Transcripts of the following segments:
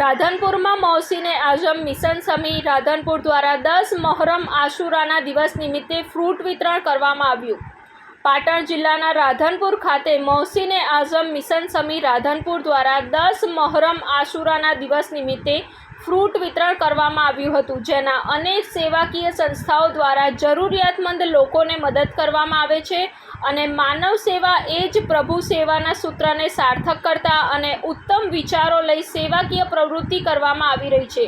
રાધનપુરમાં મૌસીને Azam mission Sami Radhanpur દ્વારા દસ મોહરમ આશુરાના દિવસ નિમિત્તે ફ્રૂટ વિતરણ કરવામાં આવ્યું. પાટણ જિલ્લાના રાધનપુર ખાતે મૌસીને આઝમ મિશન સમી રાધનપુર દ્વારા દસ મોહરમ આશુરાના દિવસ નિમિત્તે ફ્રૂટ વિતરણ કરવામાં આવ્યું હતું, જેના અનેક સેવાકીય સંસ્થાઓ દ્વારા જરૂરિયાતમંદ લોકોને મદદ કરવામાં આવે છે અને માનવ સેવા એ જ પ્રભુ સેવાના સૂત્રને સાર્થક કરતા અને ઉત્તમ વિચારો લઈ સેવાકીય પ્રવૃત્તિ કરવામાં આવી રહી છે.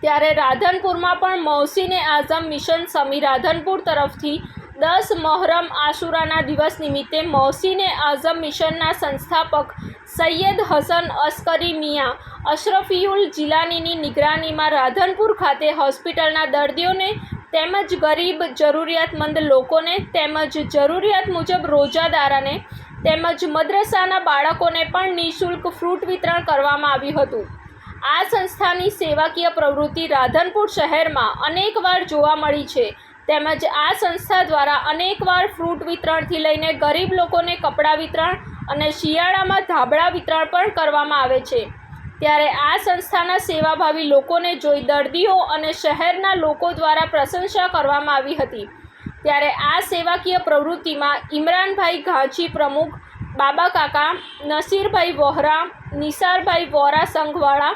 ત્યારે રાધનપુરમાં પણ મૌસીને આઝમ મિશન સમી રાધનપુર તરફથી દસ મોહરમ આશુરાના દિવસ નિમિત્તે મૌસીને આઝમ મિશનના સંસ્થાપક સૈયદ હસન અસ્કરી મિયા અશરફિયુલ જિલાનીની નિગરાનીમાં રાધનપુર ખાતે હોસ્પિટલના દર્દીઓને તેમજ ગરીબ જરૂરિયાતમંદ લોકોને તેમજ જરૂરિયાત મુજબ રોજાદારાને તેમજ મદ્રસાના બાળકોને પણ નિઃશુલ્ક ફ્રૂટ વિતરણ કરવામાં આવ્યું હતું. આ સંસ્થાની સેવાકીય પ્રવૃત્તિ રાધનપુર શહેરમાં અનેકવાર જોવા મળી છે. તેમજ આ સંસ્થા દ્વારા અનેકવાર ફ્રૂટ વિતરણથી લઈને ગરીબ લોકોને કપડાં વિતરણ અને શિયાળામાં ધાબળા વિતરણ પણ કરવામાં આવે છે. ત્યારે આ સંસ્થાના સેવાભાવી લોકોને જોઈ દર્દીઓ અને શહેરના લોકો દ્વારા પ્રશંસા કરવામાં આવી હતી. ત્યારે આ સેવાકીય પ્રવૃત્તિમાં ઇમરાનભાઈ ઘાંચી પ્રમુખ, બાબા કાકા, નસીરભાઈ વોહરા, નિસારભાઈ વોરા સંઘવાળા,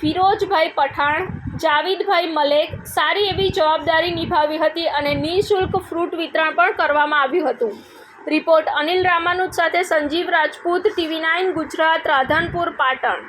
ફિરોજભાઈ પઠાણ, જાવીદભાઈ મલેક સારી એવી જવાબદારી નિભાવી હતી અને નિઃશુલ્ક ફ્રૂટ વિતરણ પણ કરવામાં આવ્યું હતું. રિપોર્ટ અનિલ રામાનુજ સાથે સંજીવ રાજપૂત, ટીવી નાઇન ગુજરાત, રાધનપુર, પાટણ.